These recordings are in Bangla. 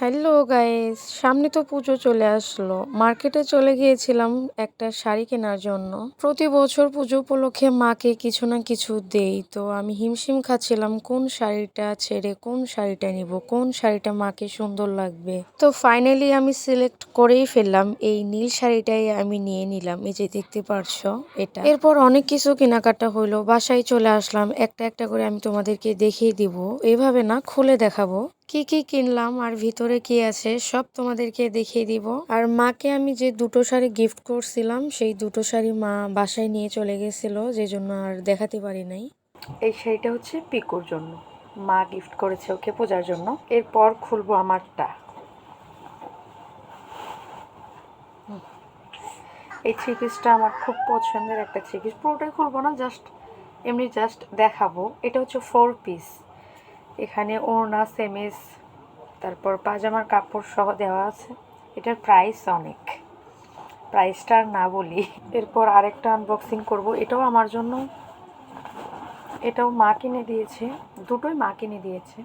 হ্যালো গাইস সামনে তো পুজো চলে আসলো। মার্কেটে চলে গিয়েছিলাম একটা শাড়ি কেনার জন্য। প্রতি বছর পুজো উপলক্ষে মাকে কিছু না কিছু দেই। তো আমি হিমশিম খাচ্ছিলাম, কোন শাড়িটা ছেড়ে কোন শাড়িটা নিব, কোন শাড়িটা মাকে সুন্দর লাগবে? তো ফাইনালি আমি সিলেক্ট করেই ফেললাম। এই নীল শাড়িটাই আমি নিয়ে নিলাম। এই যে দেখতে পারছ, এটা। এরপর অনেক কিছু কেনাকাটা হইল। বাসায় চলে আসলাম। একটা একটা করে আমি তোমাদেরকে দেখিয়ে দিব। এভাবে না খুলে দেখাবো। কি কি কিনলাম আর ভিতরে কি আছে সব তোমাদেরকে দেখিয়ে দিব। আর মাকে আমি যে দুটো শাড়ি গিফট করছিলাম, সেই দুটো শাড়ি মা বাসায় নিয়ে চলে গেছিল, যে জন্য আর দেখাতে পারি নাই। এই শাড়িটা হচ্ছে পিকুর জন্য। মা গিফট করেছে ওকে পূজার জন্য। এরপর খুলবো আমারটা। এই থ্রি পিসটা আমার খুব পছন্দের একটা থ্রি পিস। পুরোটাই খুলবো না জাস্ট এমনি জাস্ট দেখাবো। এটা হচ্ছে ফোর পিস এখানে ওড়না সেমিস তারপর পাজামার কাপড় সহ দেওয়া আছে। এটার প্রাইস অনেক। প্রাইসটা না বলি। এরপর আরেকটা আনবক্সিং করব। এটাও আমার জন্য। এটাও মা কিনে দিয়েছে। দুটোই মা কিনে দিয়েছে।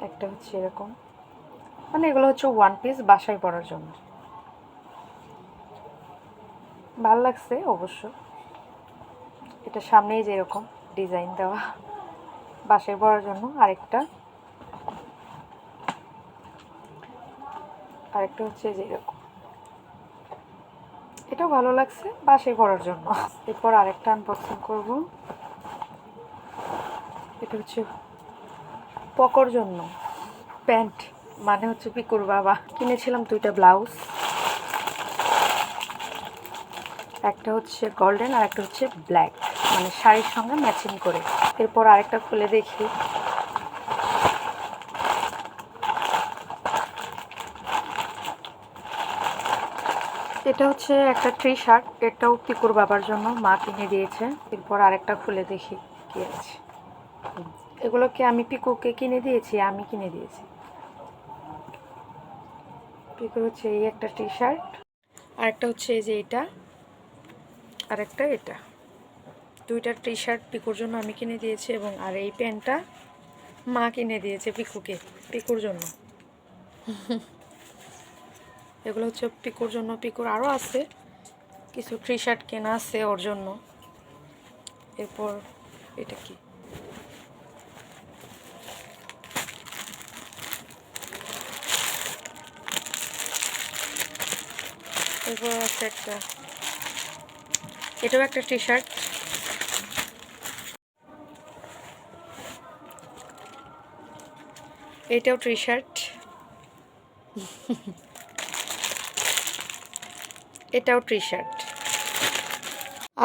একটা হচ্ছে এরকম। মানে এগুলো হচ্ছে ওয়ান পিস বাসায় পরার জন্য। ভালো লাগছে অবশ্য। এটা সামনেই যেরকম ডিজাইন দেওয়া। বাসায় পরার জন্য আরেকটা। আরেকটা হচ্ছে যে এরকম। এটাও ভালো লাগছে বাসায় পরার জন্য। এরপর আরেকটা আনবক্সিং করব। এটা হচ্ছে পকর জন্য প্যান্ট মানে হচ্ছে পিকুর বাবা। কিনেছিলাম দুইটা ব্লাউজ। একটা হচ্ছে গোল্ডেন আর একটা হচ্ছে ব্ল্যাক মানে শাড়ির সঙ্গে ম্যাচিং করে। এরপর আরেকটা খুলে দেখি। এটা হচ্ছে একটা ট্রি শার্ট এটাও পিকুর বাবার জন্য, মা কিনে দিয়েছে। এরপর আরেকটা খুলে দেখি কি আছে। এগুলোকে আমি পিকুকে কিনে দিয়েছি, আমি কিনে দিয়েছি। পিকুর হচ্ছে এই একটা টি শার্ট আরেকটা হচ্ছে এই যে এটা, আরেকটা এটা। দুইটা টি শার্ট পিকুর জন্য আমি কিনে দিয়েছি এবং আর এই প্যান্টটা মা কিনে দিয়েছে পিকুকে পিকুর জন্য। এগুলো হচ্ছে পিকুর জন্য পিকুর আরও আছে। কিছু টি শার্ট কেনা আছে ওর জন্য। এরপর এটা কি? এরপর আছে একটা এটাও একটা টি শার্ট এটাও টি শার্ট এটাও টি শার্ট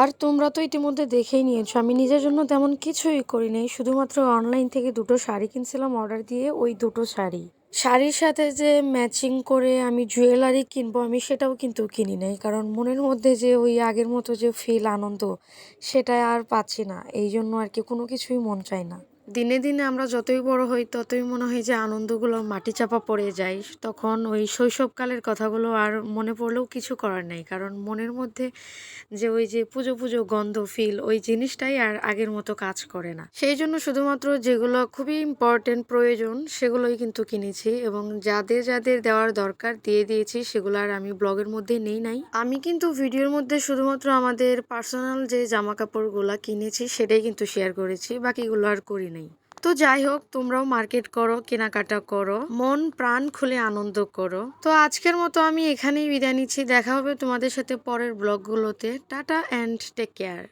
আর তোমরা তো ইতিমধ্যে দেখেই নিয়েছো, আমি নিজের জন্য তেমন কিছুই করি নাই শুধুমাত্র অনলাইন থেকে দুটো শাড়ি কিনছিলাম অর্ডার দিয়ে, ওই দুটো শাড়ি। শাড়ির সাথে যে ম্যাচিং করে আমি জুয়েলারি কিনবো, আমি সেটাও কিন্তু কিনি নাই, কারণ মনের মধ্যে যে ওই আগের মতো যে ফিল আনন্দ, সেটা আর পাচ্ছি না, এই জন্য আর কি কোনো কিছুই মন চায় না। দিনে দিনে আমরা যতই বড় হই, ততই মনে হয় যে আনন্দগুলো মাটি চাপা পড়ে যায়। তখন ওই শৈশবকালের কথাগুলো আর মনে পড়লেও কিছু করার নেই। কারণ মনের মধ্যে যে ওই যে পুজো পুজো গন্ধ ফিল ওই জিনিসটাই আর আগের মতো কাজ করে না। সেই জন্য শুধুমাত্র যেগুলো খুবই ইম্পর্টেন্ট প্রয়োজন, সেগুলোই কিন্তু কিনেছি এবং যাদের যাদের দেওয়ার দরকার দিয়ে দিয়েছি, সেগুলো আর আমি ব্লগের মধ্যে নেই নাই। আমি কিন্তু ভিডিওর মধ্যে শুধুমাত্র আমাদের পার্সোনাল যে জামা কাপড়গুলা কিনেছি, সেটাই কিন্তু শেয়ার করেছি। বাকিগুলো আর করি তো যাই হোক, তোমরাও মার্কেট করো, কেনাকাটা করো, মন প্রাণ খুলে আনন্দ করো। তো আজকের মতো আমি এখানেই বিদায় নিচ্ছি। দেখা হবে তোমাদের সাথে পরের ব্লগগুলোতে। Tata and take care